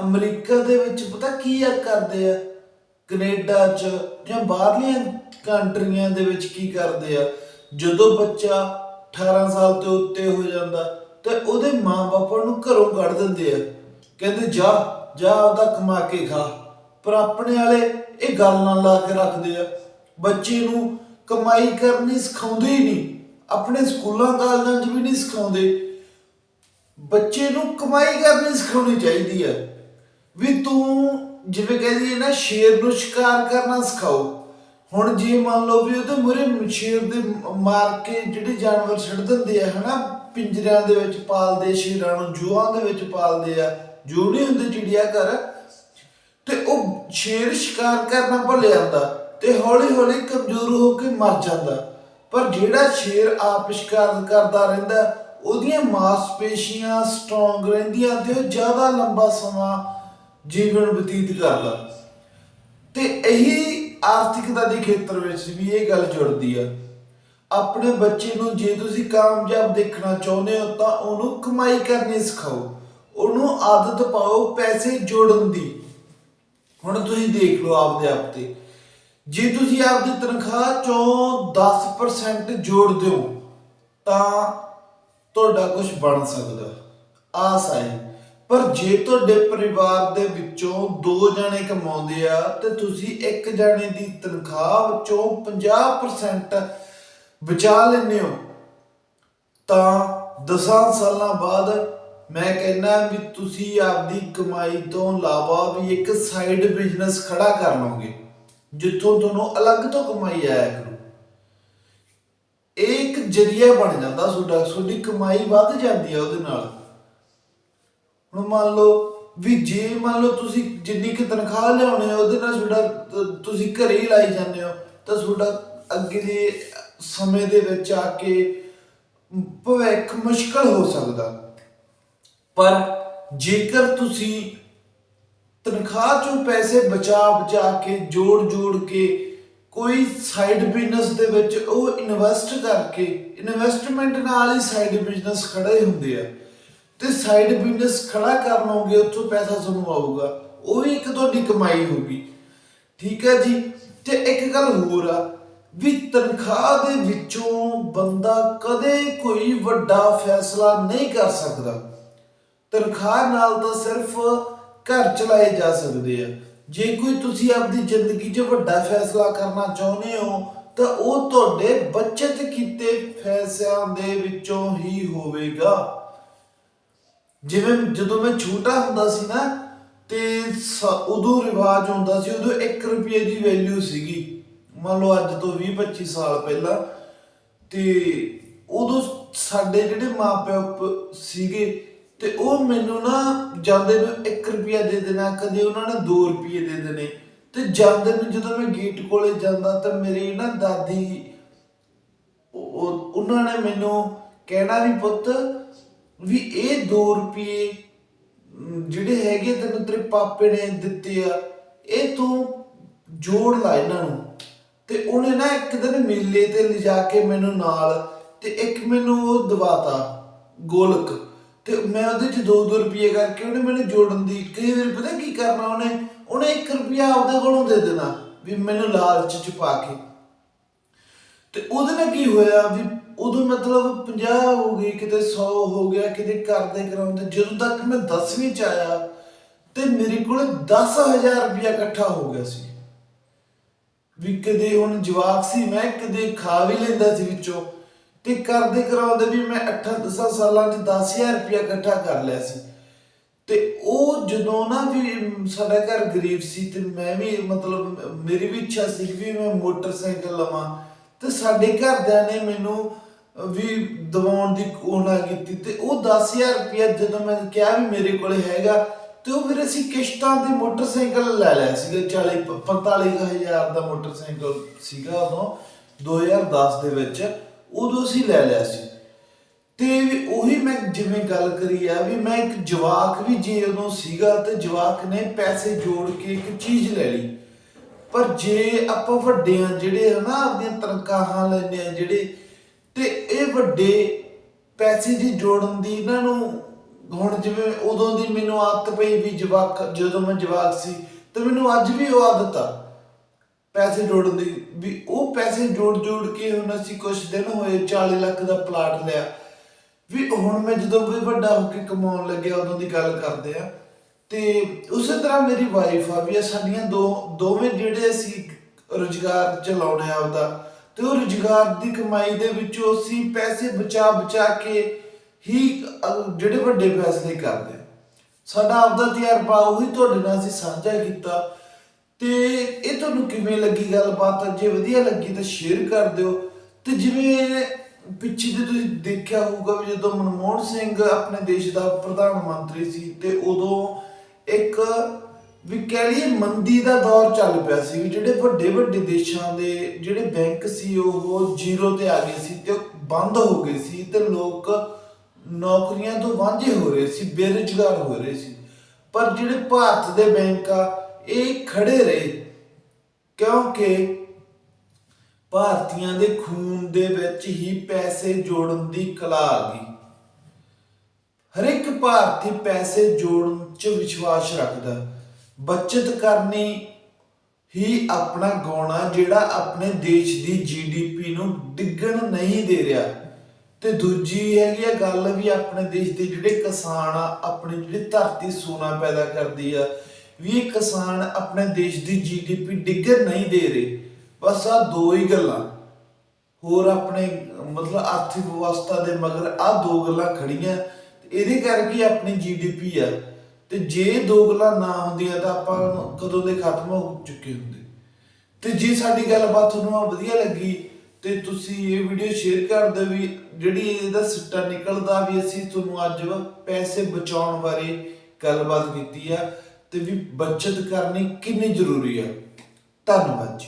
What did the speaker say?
America ਦੇ ਵਿੱਚ ਪਤਾ ਕੀ ਆ ਕਰਦੇ ਆ? ਕੈਨੇਡਾ ਚ ਜਾਂ ਬਾਹਰਲੀਆਂ ਕੰਟਰੀਆਂ ਦੇ ਵਿੱਚ ਕੀ ਕਰਦੇ ਆ? ਜਦੋਂ ਬੱਚਾ 18 ਸਾਲ ਤੋਂ ਉੱਤੇ ਹੋ ਜਾਂਦਾ, ਤੇ ਉਹਦੇ ਮਾਪੇ ਨੂੰ ਘਰੋਂ ਕੱਢ ਦਿੰਦੇ ਆ। ਕਹਿੰਦੇ, ਜਾ ਜਾ ਆਪਦਾ ਕਮਾ ਕੇ ਖਾ। ਪਰ ਆਪਣੇ ਵਾਲੇ ਇਹ ਗੱਲ ਨਾਲ ਲਾ ਕੇ ਰੱਖਦੇ ਆ। ਬੱਚੇ ਨੂੰ ਕਮਾਈ ਕਰਨੀ ਸਿਖਾਉਂਦੇ ਹੀ ਨਹੀਂ। ਆਪਣੇ ਸਕੂਲਾਂ ਕਾਲਜਾਂ 'ਚ ਵੀ ਨਹੀਂ ਸਿਖਾਉਂਦੇ। ਬੱਚੇ ਨੂੰ ਕਮਾਈ ਕਰਨੀ ਸਿਖਾਉਣੀ ਚਾਹੀਦੀ ਹੈ ਵੀ ਤੂੰ ਜਿਵੇਂ ਕਹਿੰਦੀ ਹੈ ਨਾ, ਸ਼ੇਰ ਨੂੰ ਸ਼ਿਕਾਰ ਕਰਨਾ ਸਿਖਾਓ। ਹੁਣ ਜੇ ਮੰਨ ਲਓ ਵੀ ਉਹਦੇ ਮੁਰੇ ਸ਼ੇਰ ਦੇ ਮਾਰ ਕੇ ਜਿਹੜੇ ਜਾਨਵਰ ਛੱਡ ਦਿੰਦੇ ਆ, ਹਨਾ, ਪਿੰਜਰਿਆਂ ਦੇ ਵਿੱਚ ਪਾਲਦੇ, ਸ਼ੇਰਾਂ ਨੂੰ ਜੂਆਂ ਦੇ ਵਿੱਚ ਪਾਲਦੇ ਆ, ਜੋ ਨਹੀਂ ਹੁੰਦੇ ਚਿੜੀਆ ਘਰ, ਤੇ ਉਹ ਸ਼ੇਰ ਸ਼ਿਕਾਰ ਕਰਨਾ ਭੁੱਲ ਜਾਂਦਾ ਤੇ ਹੌਲੀ ਹੌਲੀ ਕਮਜ਼ੋਰ ਹੋ ਕੇ ਮਰ ਜਾਂਦਾ। ਪਰ ਜਿਹੜਾ ਸ਼ੇਰ ਆਪ ਸ਼ਿਕਾਰ ਕਰਦਾ ਰਹਿੰਦਾ, ਉਹਦੀਆਂ ਮਾਸਪੇਸ਼ੀਆਂ ਸਟਰੋਂਗ ਰਹਿੰਦੀਆਂ ਤੇ ਉਹ ਜ਼ਿਆਦਾ ਲੰਬਾ ਸਮਾਂ ਜੀਵਨ ਬਤੀਤ ਕਰਦਾ। ਤੇ ਇਹੀ ਆਰਥਿਕਤਾ ਦੇ ਖੇਤਰ ਵਿੱਚ ਵੀ ਇਹ ਗੱਲ ਜੁੜਦੀ ਆ। ਆਪਣੇ ਬੱਚੇ ਨੂੰ ਜੇ ਤੁਸੀਂ ਕਾਮਯਾਬ ਦੇਖਣਾ ਚਾਹੁੰਦੇ ਹੋ ਤਾਂ ਉਹਨੂੰ ਕਮਾਈ ਕਰਨੀ ਸਿਖਾਓ। ਉਹਨੂੰ ਆਦਤ ਪਾਓ ਪੈਸੇ ਜੋੜਨ ਦੀ। ਹੁਣ ਤੁਸੀਂ ਦੇਖ ਲਓ ਆਪਦੇ ਆਪ ਤੇ। ਜੇ ਤੁਸੀਂ ਆਪਦੀ ਤਨਖਾਹ ਚੋਂ 10% ਜੋੜ ਦਿਓ ਤਾਂ ਤੁਹਾਡਾ ਕੁਝ ਬਣ ਸਕਦਾ। ਆਸ ਹੈ ਪਰ ਜੇ ਤੁਹਾਡੇ ਪਰਿਵਾਰ ਦੇ ਵਿੱਚੋਂ ਦੋ ਜਣੇ ਕਮਾਉਂਦੇ ਆ, ਤੇ ਤੁਸੀਂ ਇੱਕ ਜਣੇ ਦੀ ਤਨਖਾਹ ਵਿੱਚੋਂ 50% ਬਚਾ ਲੈਂਦੇ ਹੋ। ਤਾਂ 10 ਸਾਲਾਂ ਬਾਅਦ ਮੈਂ ਕਹਿੰਦਾ ਵੀ ਤੁਸੀਂ ਆਪਦੀ ਕਮਾਈ ਤੋਂ ਇਲਾਵਾ ਵੀ ਇੱਕ ਸਾਈਡ ਬਿਜ਼ਨਸ ਖੜਾ ਕਰ ਲਓਗੇ, ਜਿੱਥੋਂ ਤੁਹਾਨੂੰ ਅਲੱਗ ਤੋਂ ਕਮਾਈ ਆਇਆ ਕਰੂ। ਇਹ ਇੱਕ ਜਰੀਆ ਬਣ ਜਾਂਦਾ ਤੁਹਾਡਾ, ਤੁਹਾਡੀ ਕਮਾਈ ਵੱਧ ਜਾਂਦੀ ਆ ਉਹਦੇ ਨਾਲ। ਹੁਣ ਮੰਨ ਲਓ ਵੀ ਜੇ ਮੰਨ ਲਓ ਤੁਸੀਂ ਜਿੰਨੀ ਕਿ ਤਨਖਾਹ ਲਿਆਉਣੇ ਹੋ ਉਹਦੇ ਨਾਲ ਤੁਹਾਡਾ ਤੁਸੀਂ ਘਰੇ ਹੀ ਲਾਈ ਜਾਂਦੇ ਹੋ, ਤਾਂ ਤੁਹਾਡਾ ਅੱਗੇ ਦੇ ਸਮੇਂ ਦੇ ਵਿੱਚ ਆ ਕੇ ਭਵਿੱਖ ਮੁਸ਼ਕਲ ਹੋ ਸਕਦਾ। ਪਰ ਜੇਕਰ ਤੁਸੀਂ ਤਨਖਾਹ ਚੋਂ ਪੈਸੇ ਬਚਾ ਬਚਾ ਕੇ, ਜੋੜ ਜੋੜ ਕੇ ਕੋਈ ਸਾਈਡ ਬਿਜ਼ਨਸ ਦੇ ਵਿੱਚ ਉਹ ਇਨਵੈਸਟ ਕਰਕੇ ਇਨਵੈਸਟਮੈਂਟ ਨਾਲ ਹੀ ਸਾਈਡ ਬਿਜ਼ਨਸ ਖੜੇ ਹੁੰਦੇ ਆ। ਤੇ ਸਾਈਡ ਬਿਜ਼ਨਸ ਖੜਾ ਕਰ ਲਓਗੇ ਉੱਥੋਂ ਪੈਸਾ ਤੁਹਾਨੂੰ ਆਊਗਾ। ਉਹ ਵੀ ਇੱਕ ਤੁਹਾਡੀ ਕਮਾਈ ਹੋਊਗੀ। ਠੀਕ ਹੈ ਜੀ? ਤੇ ਇੱਕ ਗੱਲ ਹੋਰ ਆ, ਵੀ ਤਨਖਾਹ ਦੇ ਵਿੱਚੋਂ ਬੰਦਾ ਕਦੇ ਕੋਈ ਵੱਡਾ ਫੈਸਲਾ ਨਹੀਂ ਕਰ ਸਕਦਾ। ਤਨਖਾਹ ਨਾਲ ਤਾਂ ਸਿਰਫ ਘਰ ਚਲਾਏ ਜਾ ਸਕਦੇ ਆ। ਜੇ ਕੋਈ ਤੁਸੀਂ ਆਪਦੀ ਜ਼ਿੰਦਗੀ 'ਚ ਵੱਡਾ ਫੈਸਲਾ ਕਰਨਾ ਚਾਹੁੰਦੇ ਹੋ, ਤਾਂ ਉਹ ਤੁਹਾਡੇ ਬਚਤ ਕੀਤੇ ਫੈਸਲਿਆਂ ਦੇ ਵਿੱਚੋਂ ਹੀ ਹੋਵੇਗਾ। ਜਿਵੇਂ ਜਦੋਂ ਮੈਂ ਛੋਟਾ ਹੁੰਦਾ ਸੀ ਨਾ, ਤੇ ਉਦੋਂ ਰਿਵਾਜ ਹੁੰਦਾ ਸੀ, ਉਦੋਂ 1 ਰੁਪਏ ਦੀ ਵੈਲਿਊ ਸੀਗੀ। ਮੰਨ ਲਓ ਅੱਜ ਤੋਂ 20 25 ਸਾਲ ਪਹਿਲਾਂ। ਤੇ ਉਦੋਂ ਸਾਡੇ ਜਿਹੜੇ ਮਾਪੇ ਸੀਗੇ, ਤੇ ਉਹ ਮੈਨੂੰ ਨਾ ਜਾਂਦੇ ਨੂੰ 1 ਰੁਪਿਆ ਦੇ ਦੇਣਾ, ਕਦੇ ਉਹਨਾਂ ਨੇ 2 ਰੁਪਏ ਦੇ ਦੇਣੇ। ਤੇ ਜਾਂਦੇ ਨੂੰ ਜਦੋਂ ਮੈਂ ਗੇਟ ਕੋਲੇ ਜਾਂਦਾ, ਤਾਂ ਮੇਰੇ ਨਾ ਦਾਦੀ ਉਹਨਾਂ ਨੇ ਮੈਨੂੰ ਕਹਿਣਾ ਵੀ ਪੁੱਤ ਵੀ ਇਹ 2 ਰੁਪਏ ਜਿਹੜੇ ਹੈਗੇ ਤੈਨੂੰ ਤੇਰੇ ਪਾਪੇ ਨੇ ਦਿੱਤੇ ਆ, ਇਹ ਤੂੰ ਜੋੜ ਲਾ ਇਹਨਾਂ ਨੂੰ। ਤੇ ਉਹਨੇ ਨਾ ਇੱਕ ਦਿਨ ਮੇਲੇ ਤੇ ਲਿਜਾ ਕੇ ਮੈਨੂੰ ਨਾਲ ਤੇ ਇੱਕ ਮੈਨੂੰ ਉਹ ਦਵਾਤਾ, ਗੋਲਕ। ਤੇ ਮੈਂ ਉਹਦੇ ਚ 2-2 ਰੁਪਏ ਕਰਕੇ ਉਹਨੇ ਮੈਨੂੰ ਜੋੜਨ ਦੀ ਕਈ ਵਾਰ, ਪਤਾ ਕੀ ਕਰਨਾ ਉਹਨੇ? ਉਹਨੇ 1 ਰੁਪਿਆ ਆਪਦੇ ਕੋਲੋਂ ਦੇ ਦੇਣਾ, ਵੀ ਮੈਨੂੰ ਲਾਲਚ ਚ ਪਾ ਕੇ। ਤੇ ਉਹਦੇ ਨਾਲ ਕੀ ਹੋਇਆ ਵੀ ਉਦੋਂ ਮਤਲਬ 50 ਹੋ ਗਈ, ਕਿਤੇ 100 ਹੋ ਗਿਆ, ਕਿਤੇ ਕਰਦੇ ਕਰਾਉਂਦੇ ਜਦੋਂ ਤੱਕ ਮੈਂ 10ਵੀਂ ਚ ਆਇਆ ਤੇ ਮੇਰੇ ਕੋਲ 10000 ਰੁਪਇਆ ਇਕੱਠਾ ਹੋ ਗਿਆ ਸੀ। ਵੀ ਕਦੇ ਹੁਣ ਜਵਾਕ ਸੀ, ਮੈਂ ਕਦੇ ਖਾ ਵੀ ਲੈਂਦਾ ਸੀ ਵਿੱਚੋਂ ਤੇ ਕਰਦੇ ਕਰਾਉਂਦੇ ਵੀ ਮੈਂ 8-10 ਸਾਲਾਂ 'ਚ 10000 ਰੁਪਇਆ ਇਕੱਠਾ ਕਰ ਲਿਆ ਸੀ। ਤੇ ਉਹ ਜਦੋਂ ਨਾ ਵੀ ਸਾਡਾ ਘਰ ਗਰੀਬ ਸੀ ਤੇ ਮੈਂ ਵੀ ਮਤਲਬ ਮੇਰੀ ਵੀ ਇੱਛਾ ਸੀ ਵੀ ਮੈਂ ਮੋਟਰਸਾਈਕਲ ਲਵਾਂ। ਤੇ ਸਾਡੇ ਘਰਦਿਆਂ ਨੇ ਮੈਨੂੰ ਵੀ ਦਵਾਉਣ ਦੀ ਕੋਨਾ ਕੀਤੀ ਤੇ ਉਹ 10000 ਰੁਪਇਆ ਜਦੋਂ ਮੈਂ ਕਿਹਾ ਵੀ ਮੇਰੇ ਕੋਲ ਹੈਗਾ ਤੇ ਉਹ ਫਿਰ ਅਸੀਂ ਕਿਸ਼ਤਾਂ ਤੇ ਮੋਟਰਸਾਈਕਲ ਲੈ ਲਿਆ ਸੀਗਾ 40 45000 ਦਾ ਮੋਟਰਸਾਈਕਲ ਸੀਗਾ ਉਦੋਂ 2010 ਦੇ ਵਿੱਚ, ਉਦੋਂ ਅਸੀਂ ਲੈ ਲਿਆ ਸੀ। ਤੇ ਉਹੀ ਮੈਂ ਜਿਵੇਂ ਗੱਲ ਕਰੀ ਆ ਵੀ ਮੈਂ ਇੱਕ ਜਵਾਕ ਵੀ ਜੇ ਉਦੋਂ ਸੀਗਾ ਤੇ ਜਵਾਕ ਨੇ ਪੈਸੇ ਜੋੜ ਕੇ ਇੱਕ ਚੀਜ਼ ਲੈ ਲਈ। ਪਰ ਜੇ ਆਪਾਂ ਵੱਡੇ ਆ ਜਿਹੜੇ ਆਪਦੀਆਂ ਤਨਖਾਹਾਂ ਲੈਂਦੇ ਆ ਜਿਹੜੇ, ਤੇ ਇਹ ਵੱਡੇ ਪੈਸੇ ਦੀ ਜੋੜਨ ਦੀ ਇਹਨਾਂ ਨੂੰ, ਹੁਣ ਜਿਵੇਂ ਉਦੋਂ ਦੀ ਮੈਨੂੰ ਆਦਤ ਪਈ ਵੀ ਜਵਾਕ, ਜਦੋਂ ਮੈਂ ਜਵਾਕ ਸੀ, ਤੇ ਮੈਨੂੰ ਅੱਜ ਵੀ ਉਹ ਆਦਤ ਆ, ਪੈਸੇ ਜੋੜਨ ਦੀ, ਵੀ ਉਹ ਪੈਸੇ ਜੋੜ ਜੋੜ ਕੇ ਹੁਣ ਅਸੀਂ ਕੁਝ ਦਿਨ ਹੋਏ 40 ਲੱਖ ਦਾ ਪਲਾਟ ਲਿਆ, ਵੀ ਹੁਣ ਮੈਂ ਜਦੋਂ ਵੀ ਵੱਡਾ ਹੋ ਕੇ ਕਮਾਉਣ ਲੱਗਿਆ ਉਦੋਂ ਦੀ ਗੱਲ ਕਰਦੇ ਆ ਤੇ ਉਸੇ ਤਰ੍ਹਾਂ ਮੇਰੀ ਵਾਈਫ ਆ ਵੀ ਇਹ ਸਾਡੀਆਂ ਦੋ, ਦੋਵੇਂ ਜਿਹੜੇ ਅਸੀਂ ਰੁਜ਼ਗਾਰ ਚਲਾਉਣੇ ਆ ਆਪਦਾ, ਤੇ ਉਹ ਰੁਜ਼ਗਾਰ ਦੀ ਕਮਾਈ ਦੇ ਵਿੱਚੋਂ ਅਸੀਂ ਪੈਸੇ ਬਚਾ ਬਚਾ ਕੇ ਹੀ ਜਿਹੜੇ ਵੱਡੇ ਫੈਸਲੇ ਕਰਦੇ ਸਾਡਾ ਆਪਦਾ ਤਜਰਬਾ ਉਹੀ ਤੁਹਾਡੇ ਨਾਲ ਅਸੀਂ ਸਾਂਝਾ ਕੀਤਾ। ਤੇ ਇਹ ਤੁਹਾਨੂੰ ਕਿਵੇਂ ਲੱਗੀ ਗੱਲਬਾਤ? ਜੇ ਵਧੀਆ ਲੱਗੀ ਤਾਂ ਸ਼ੇਅਰ ਕਰ ਦਿਓ। ਤੇ ਜਿਵੇਂ ਪਿੱਛੇ ਜੇ ਤੁਸੀਂ ਦੇਖਿਆ ਹੋਊਗਾ ਵੀ ਜਦੋਂ ਮਨਮੋਹਨ ਸਿੰਘ ਆਪਣੇ ਦੇਸ਼ ਦਾ ਪ੍ਰਧਾਨ ਮੰਤਰੀ ਸੀ ਤੇ ਉਦੋਂ ਇੱਕ ਵੀ ਕਹਿ ਲਈਏ ਮੰਦੀ ਦਾ ਦੌਰ ਚੱਲ ਪਿਆ ਸੀ ਵੀ ਜਿਹੜੇ ਵੱਡੇ ਵੱਡੇ ਦੇਸ਼ਾਂ ਦੇ ਜਿਹੜੇ ਬੈਂਕ ਸੀ ਉਹ ਜ਼ੀਰੋ ਤੇ ਆ ਗਏ ਸੀ ਤੇ ਬੰਦ ਹੋ ਗਏ ਸੀ ਤੇ ਲੋਕ ਨੌਕਰੀਆਂ ਤੋਂ ਵਾਂਝੇ ਹੋ ਰਹੇ ਸੀ, ਬੇਰੁਜ਼ਗਾਰ ਹੋ ਰਹੇ ਸੀ। ਪਰ ਜਿਹੜੇ ਭਾਰਤ ਦੇ ਬੈਂਕ ਆ, ਇਹ ਖੜੇ ਰਹੇ ਕਿਉਂਕਿ ਭਾਰਤੀਆਂ ਦੇ ਖੂਨ ਦੇ ਵਿੱਚ ਹੀ ਪੈਸੇ ਜੋੜਨ ਦੀ ਕਲਾ ਆ ਗਈ। ਭਾਰਤੀ ਪੈਸੇ ਜੋੜਨ 'ਚ ਵਿਸ਼ਵਾਸ ਰੱਖਦਾ। ਬਚਤ ਕਰਨੀ ਹੀ ਆਪਣਾ ਗਾਉਣਾ, ਜਿਹੜਾ ਆਪਣੇ ਦੇਸ਼ ਦੀ ਜੀਡੀਪੀ ਨੂੰ ਡਿੱਗਣ ਨਹੀਂ ਦੇ ਰਿਹਾ। ਤੇ ਦੂਜੀ ਹੈਗੀ ਆ ਗੱਲ ਵੀ ਆਪਣੇ ਦੇਸ਼ ਦੇ ਜਿਹੜੇ ਕਿਸਾਨ ਆ, ਆਪਣੀ ਜਿਹੜੀ ਧਰਤੀ ਸੋਨਾ ਪੈਦਾ ਕਰਦੀ ਆ, ਵੀ ਇਹ ਕਿਸਾਨ ਆਪਣੇ ਦੇਸ਼ ਦੀ ਜੀਡੀਪੀ ਡਿੱਗਣ ਨਹੀਂ ਦੇ ਰਹੇ। ਬਸ ਆ ਦੋ ਹੀ ਗੱਲਾਂ। ਹੋਰ ਆਪਣੇ ਮਤਲਬ ਆਰਥਿਕ ਵਿਵਸਥਾ ਦੇ ਮਗਰ ਆ ਦੋ ਗੱਲਾਂ ਖੜੀਆਂ। ਇਹਦੇ ਕਰਕੇ ਆਪਣੀ ਜੀਡੀਪੀ ਆ। ਤੇ ਜੇ ਦੋ ਗੱਲਾਂ ਨਾ ਹੁੰਦੀਆਂ ਤਾਂ ਆਪਾਂ ਨੂੰ ਕਦੋਂ ਦੇ ਖਤਮ ਹੋ ਚੁੱਕੇ ਹੁੰਦੇ। ਤੇ ਜੇ ਸਾਡੀ ਗੱਲਬਾਤ ਤੁਹਾਨੂੰ ਆ ਵਧੀਆ ਲੱਗੀ, ਤੇ ਤੁਸੀਂ ਇਹ ਵੀਡੀਓ ਸ਼ੇਅਰ ਕਰ ਦਿਓ ਵੀ ਜਿਹੜੀ ਇਹਦਾ ਸਿੱਟਾ ਨਿਕਲਦਾ ਵੀ ਅਸੀਂ ਤੁਹਾਨੂੰ ਅੱਜ ਪੈਸੇ ਬਚਾਉਣ ਬਾਰੇ ਗੱਲਬਾਤ ਕੀਤੀ ਆ। ਤੇ ਵੀ ਬਚਤ ਕਰਨੀ ਕਿੰਨੀ ਜ਼ਰੂਰੀ ਆ। ਧੰਨਵਾਦ ਜੀ।